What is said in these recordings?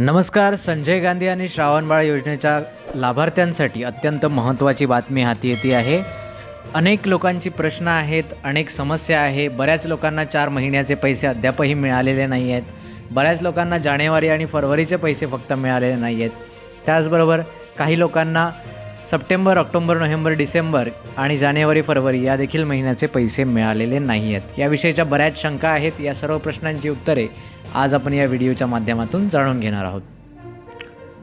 नमस्कार संजय गांधी आणि श्रावणबाळ योजनेच्या लाभार्थ्यांसाठी अत्यंत महत्त्वाची बातमी हाती येते आहे. अनेक लोकांची प्रश्न आहेत अनेक समस्या आहे. बऱ्याच लोकांना चार महिन्याचे पैसे अद्यापही मिळालेले नाही आहेत. बऱ्याच लोकांना जानेवारी आणि फरवरीचे पैसे फक्त मिळालेले नाही आहेत. त्याचबरोबर काही लोकांना सप्टेंबर ऑक्टोबर नोव्हेंबर डिसेंबर आणि जानेवारी फरवरी या देखील महिन्याचे पैसे मिळालेले नाही आहेत याविषयीच्या बऱ्याच शंका आहेत या सर्व प्रश्नांची उत्तरे आज आपण या व्हिडिओच्या माध्यमातून जाणून घेणार आहोत.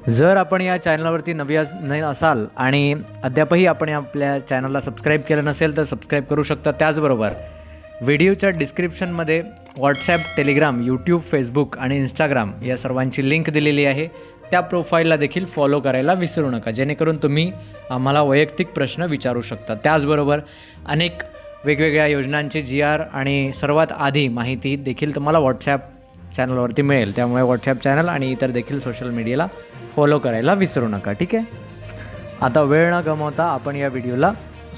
जर आपण या चॅनलवरती नवी अस- नवीन असाल आणि अद्यापही आपण आपल्या चॅनलला सबस्क्राईब केलं नसेल तर सबस्क्राईब करू शकता. त्याचबरोबर व्हिडिओच्या डिस्क्रिप्शनमध्ये व्हॉट्सॲप टेलिग्राम यूट्यूब फेसबुक आणि इंस्टाग्राम या सर्वांची लिंक दिलेली आहे. त्या प्रोफाईलला देखील फॉलो करायला विसरू नका. जेणेकरून तुम्ही आम्हाला वैयक्तिक प्रश्न विचारू शकता. त्याचबरोबर अनेक वेगवेगळ्या योजनांची जी आर आणि सर्वात आधी माहिती देखील तुम्हाला व्हॉट्सॲप चॅनलवरती मिळेल. त्यामुळे व्हॉट्सॲप चॅनल आणि इतर देखील सोशल मीडियाला फॉलो करायला विसरू नका. ठीक आहे? आता वेळ न गमावता आपण या व्हिडिओला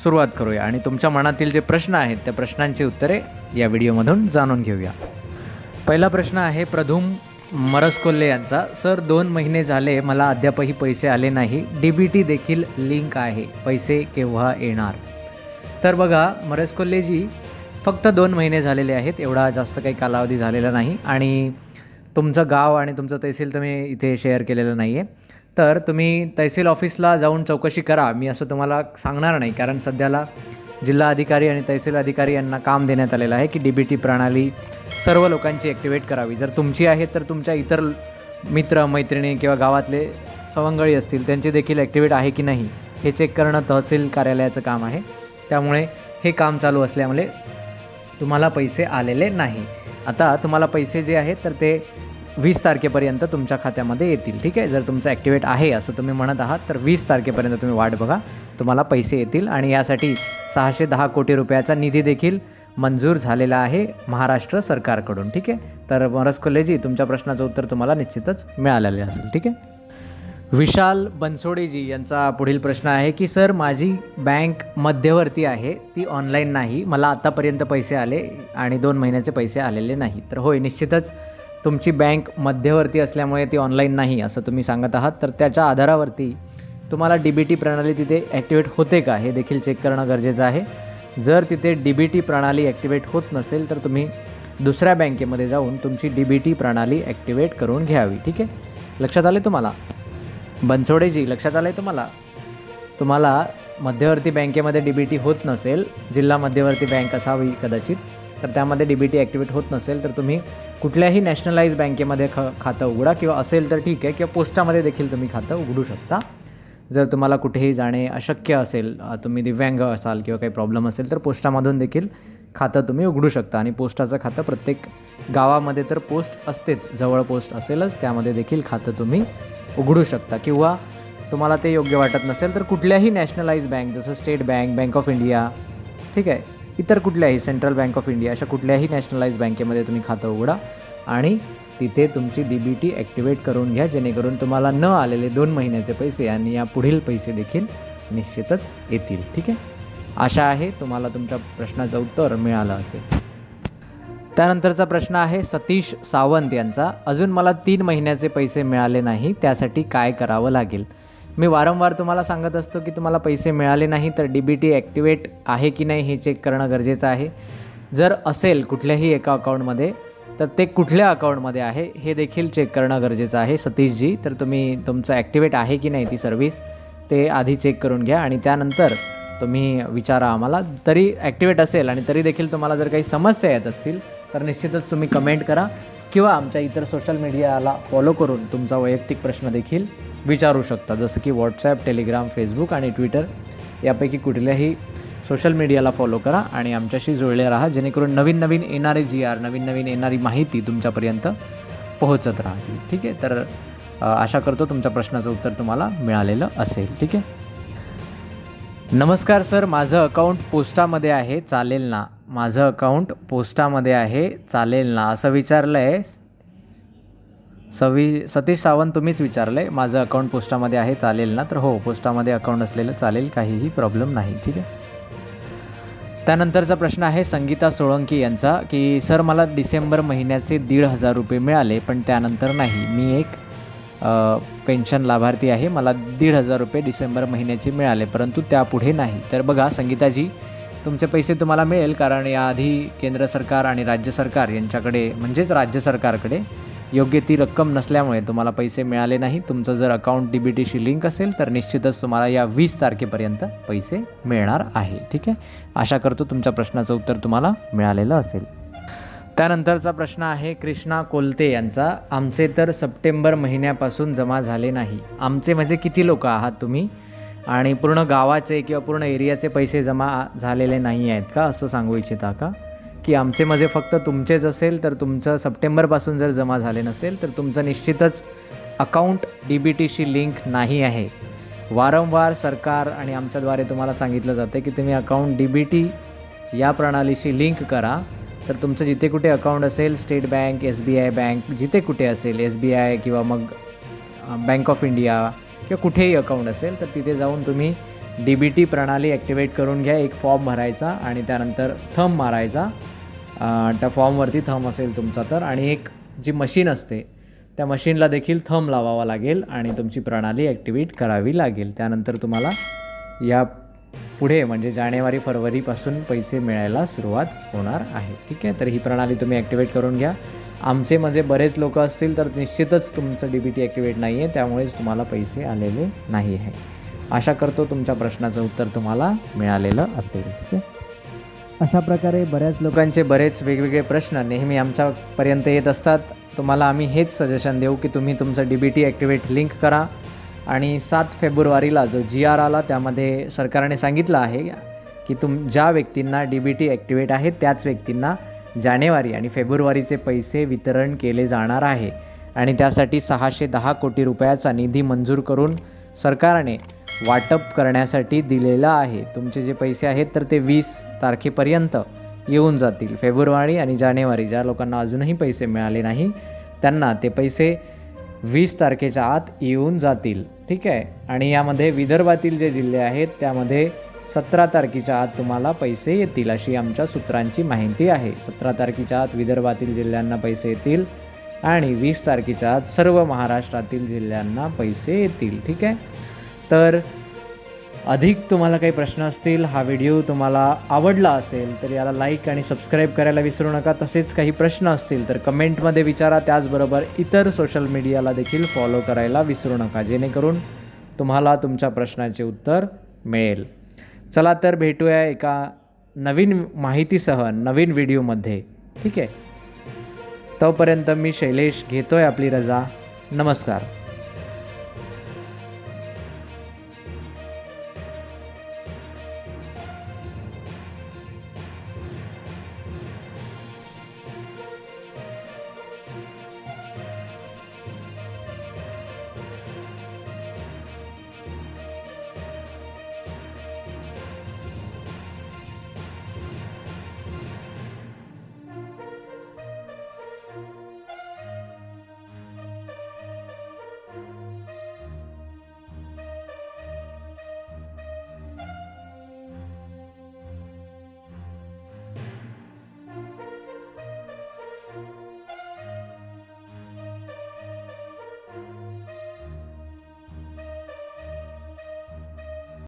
सुरुवात करूया आणि तुमच्या मनातील जे प्रश्न आहेत त्या प्रश्नांची उत्तरे या व्हिडिओमधून जाणून घेऊया. पहिला प्रश्न आहे प्रधुम मरसकोल्हे यांचा. सर दोन महिने झाले मला अद्यापही पैसे आले नाही. डी बी टी देखील लिंक आहे. पैसे केव्हा येणार? तर बघा मरसकोल्हेजी फक्त दोन महिने झालेले आहेत. एवढा जास्त काही कालावधी झालेला नाही. आणि तुमचं गाव आणि तुमचं तहसील तुम्ही इथे शेअर केलेलं नाही आहे तर तुम्ही तहसील ऑफिसला जाऊन चौकशी करा. मी असं तुम्हाला सांगणार नाही. कारण सध्याला जिल्हा अधिकारी आणि तहसील अधिकारी यांना काम देण्यात आलेलं आहे की डी बी टी प्रणाली सर्व लोकांची ॲक्टिवेट करावी. जर तुमची आहे तर तुमच्या इतर मित्र मैत्रिणी किंवा गावातले सवंगळी असतील त्यांची देखील ॲक्टिवेट आहे की नाही हे चेक करणं तहसील कार्यालयाचं काम आहे. त्यामुळे हे काम चालू असल्यामुळे तुम्हाला पैसे आलेले नाही. आता तुम्हाला पैसे जे आहेत तर ते वीस तारखेपर्यंत तुमच्या खात्यामध्ये येतील ठीक आहे? जर तुमचं ॲक्टिवेट आहे असं तुम्ही म्हणत आहात तर वीस तारखेपर्यंत तुम्ही वाट बघा. तुम्हाला पैसे येतील आणि यासाठी सहाशे दहा कोटी रुपयाचा निधी देखील मंजूर झालेला आहे महाराष्ट्र सरकारकडून ठीक आहे? तर मरस कोल्हेजी तुमच्या प्रश्नाचं उत्तर तुम्हाला निश्चितच मिळालेलं असेल ठीक आहे? विशाल बनसोडेजी यांचा पुढील प्रश्न आहे की सर माझी बँक मध्यवर्ती आहे ती ऑनलाईन नाही मला आत्तापर्यंत पैसे आले आणि दोन महिन्याचे पैसे आलेले नाही. तर होय निश्चितच तुमची बँक मध्यवर्ती असल्यामुळे ती ऑनलाईन नाही असं तुम्ही सांगत आहात. तर त्याच्या आधारावरती तुम्हाला डी बी टी प्रणाली तिथे ॲक्टिवेट होते का हे देखील चेक करणं गरजेचं आहे. जर तिथे डी बी टी प्रणाली ॲक्टिवेट होत नसेल तर तुम्ही दुसऱ्या बँकेमध्ये जाऊन तुमची डी बी टी प्रणाली ॲक्टिवेट करून घ्यावी ठीक आहे? लक्षात आले तुम्हाला? बनसोडेजी लक्षात आलं आहे तुम्हाला? तुम्हाला मध्यवर्ती बँकेमध्ये डी बी टी होत नसेल जिल्हा मध्यवर्ती बँक असावी कदाचित तर त्यामध्ये डी बी टी ॲक्टिवेट होत नसेल तर तुम्ही कुठल्याही नॅशनलाइज बँकेमध्ये ख खातं उघडा किंवा असेल तर ठीक आहे किंवा पोस्टामध्ये देखील तुम्ही खातं उघडू शकता. जर तुम्हाला कुठेही जाणे अशक्य असेल तुम्ही दिव्यांग असाल किंवा काही प्रॉब्लेम असेल तर पोस्टामधून देखील खातं तुम्ही उघडू शकता. आणि पोस्टाचं खातं प्रत्येक गावामध्ये तर पोस्ट असतेच जवळ पोस्ट असेलच त्यामध्ये देखील खातं तुम्ही उघडू शकता. किंवा तुम्हाला ते योग्य वाटत नसेल तर कुठल्याही नॅशनलाइज बँक जसं State Bank Bank of India ठीक आहे इतर कुठल्याही सेंट्रल बँक ऑफ इंडिया अशा कुठल्याही नॅशनलाइज बँकेमध्ये तुम्ही खातं उघडा आणि तिथे तुमची डी बी टी ॲक्टिवेट करून घ्या जेणेकरून तुम्हाला न आलेले दोन महिन्याचे पैसे आणि या पुढील पैसे देखील निश्चितच येतील. ठीक आहे? आशा आहे तुम्हाला तुमच्या प्रश्नाचं उत्तर मिळालं असेल. त्यानंतरचा प्रश्न आहे सतीश सावंत यांचा. अजून मला तीन महिन्याचे पैसे मिळाले नाही त्यासाठी काय करावं लागेल? मी वारंवार तुम्हाला सांगत असतो की तुम्हाला पैसे मिळाले नाही तर डी बी टी ॲक्टिवेट आहे की नाही हे चेक करणं गरजेचं आहे. जर असेल कुठल्याही एका अकाउंटमध्ये तर ते कुठल्या अकाउंटमध्ये आहे हे देखील चेक करणं गरजेचं आहे. सतीशजी तर तुम्ही तुमचं ॲक्टिवेट आहे की नाही ती सर्व्हिस ते आधी चेक करून घ्या आणि त्यानंतर तुम्ही विचारा आम्हाला. तरी ॲक्टिवेट असेल आणि तरी देखील तुम्हाला जर काही समस्या येत असतील तर निश्चितच तुम्ही कमेंट करा. किंवा आमच्या इतर सोशल मीडियाला फॉलो करून तुमचा वैयक्तिक प्रश्न देखील विचारू शकता. जसं की व्हॉट्सॲप टेलिग्राम फेसबुक आणि ट्विटर यापैकी कुठल्याही सोशल मीडियाला फॉलो करा आणि आमच्याशी जुळले राहा. जेणेकरून नवीन नवीन येणारे जी आर नवीन नवीन येणारी माहिती तुमच्यापर्यंत पोहोचत राहील. ठीक आहे? तर आशा करतो तुमच्या प्रश्नाचं उत्तर तुम्हाला मिळालेलं असेल. ठीक आहे? नमस्कार सर. माझं अकाउंट पोस्टामध्ये आहे. चालेल ना? माझं अकाउंट पोस्टामध्ये आहे चालेल ना? असं विचारलं आहे सवी सतीश सावंत तुम्हीच विचारलं आहे माझं अकाउंट पोस्टामध्ये आहे चालेल ना? तर हो पोस्टामध्ये अकाउंट असलेलं चालेल काहीही प्रॉब्लेम नाही ठीक आहे? त्यानंतरचा प्रश्न आहे संगीता सोळंकी यांचा की सर मला डिसेंबर महिन्याचे दीड हजार रुपये मिळाले पण त्यानंतर नाही. मी एक पेन्शन लाभार्थी आहे. मला दीड हजार रुपये डिसेंबर महिन्याचे मिळाले परंतु त्यापुढे नाही. तर बघा संगीताजी तुमचे पैसे तुम्हाला मिळेल कारण याआधी केंद्र सरकार आणि राज्य सरकार यांच्याकडे म्हणजेच राज्य सरकारकडे योग्य ती रक्कम नसल्यामुळे तुम्हाला पैसे मिळाले नाही. तुमचं जर अकाउंट डी बी टीशी लिंक असेल तर निश्चितच तुम्हाला या वीस तारखेपर्यंत पैसे मिळणार आहे. ठीक आहे? आशा करतो तुमच्या प्रश्नाचं उत्तर तुम्हाला मिळालेलं असेल. त्यानंतरचा प्रश्न आहे कृष्णा कोलते यांचा आमचे तर सप्टेंबर महिन्यापासून जमा झाले नाही. आमचे म्हणजे किती लोक आहात तुम्ही? आणि पूर्ण गावाचे किंवा पूर्ण एरियाचे पैसे जमा झालेले नाही आहेत का? असं सांगू इच्छिता का? की आमचे मजे फक्त तुमचेच असेल तर तुमचं सप्टेंबरपासून जर जमा झाले नसेल तर तुमचं निश्चितच अकाउंट डी बी टीशी लिंक नाही आहे. वारंवार सरकार आणि आमच्याद्वारे तुम्हाला सांगितलं जातं की तुम्ही अकाउंट डी बी टी या प्रणालीशी लिंक करा. तर तुमचं जिथे कुठे अकाउंट असेल State Bank S B I bank जिथे कुठे असेल एस बी आय किंवा मग बँक ऑफ इंडिया किंवा कुठेही अकाउंट असेल तर तिथे जाऊन तुम्ही डी बी टी प्रणाली ॲक्टिवेट करून घ्या. एक फॉर्म भरायचा आणि त्यानंतर थंब मारायचा. त्या फॉर्मवरती थंब असेल तुमचा तर. आणि एक जी मशीन असते त्या मशीनला देखील थंब लावावा लागेल आणि तुमची प्रणाली ॲक्टिवेट करावी लागेल. त्यानंतर तुम्हाला या पुढे म्हणजे जानेवारी फरवरीपासून पैसे मिळायला सुरुवात होणार आहे. ठीक आहे? तर ही प्रणाली तुम्ही ॲक्टिवेट करून घ्या. आमचे म्हणजे बरेच लोक असतील तर निश्चितच तुमचं डी बी टी ॲक्टिवेट नाही आहे त्यामुळेच तुम्हाला पैसे आलेले नाही आहे आशा करतो तुमच्या प्रश्नाचं उत्तर तुम्हाला मिळालेलं असेल. अशा प्रकारे बऱ्याच लोकांचे बरेच वेगवेगळे प्रश्न नेहमी आमच्यापर्यंत येत असतात. तुम्हाला आम्ही हेच सजेशन देऊ की तुम्ही तुमचं D B T activate link करा. आणि सात फेब्रुवारीला जो जी आर आला त्यामध्ये सरकारने सांगितलं आहे की तुम ज्या व्यक्तींना डी बी टी ॲक्टिवेट आहे त्याच व्यक्तींना जानेवारी आणि फेब्रुवारीचे पैसे वितरण केले जाणार आहे. आणि त्यासाठी सहाशे दहा कोटी रुपयाचा निधी मंजूर करून सरकारने वाटप करण्यासाठी दिलेला आहे. तुमचे जे पैसे आहेत तर ते वीस तारखेपर्यंत येऊन जातील. फेब्रुवारी आणि जानेवारी ज्या लोकांना अजूनही पैसे मिळाले नाही त्यांना ते पैसे वीस तारखेच्या आत येऊन जातील. ठीक आहे? आणि यामध्ये विदर्भातील जे जिल्हे आहेत त्यामध्ये सतरा तारखेच्या आत तुम्हाला पैसे येतील अशी आमच्या सूत्रांची माहिती आहे. सतरा तारखेच्या आत विदर्भातील जिल्ह्यांना पैसे येतील आणि वीस तारखेच्या आत सर्व महाराष्ट्रातील जिल्ह्यांना पैसे येतील. ठीक आहे? तर अधिक तुम्हाला काही प्रश्न असतील हा व्हिडिओ तुम्हाला आवडला असेल तर याला लाईक आणि सबस्क्राईब करायला विसरू नका. तसेच काही प्रश्न असतील तर कमेंटमध्ये विचारा. त्याचबरोबर इतर सोशल मीडियाला देखील फॉलो करायला विसरू नका. जेणेकरून तुम्हाला तुमच्या प्रश्नाचे उत्तर मिळेल. चला तर भेटूया एका नवीन माहितीसह नवीन व्हिडिओमध्ये. ठीक आहे? तोपर्यंत मी शैलेश घेतो आहे आपली रजा. नमस्कार.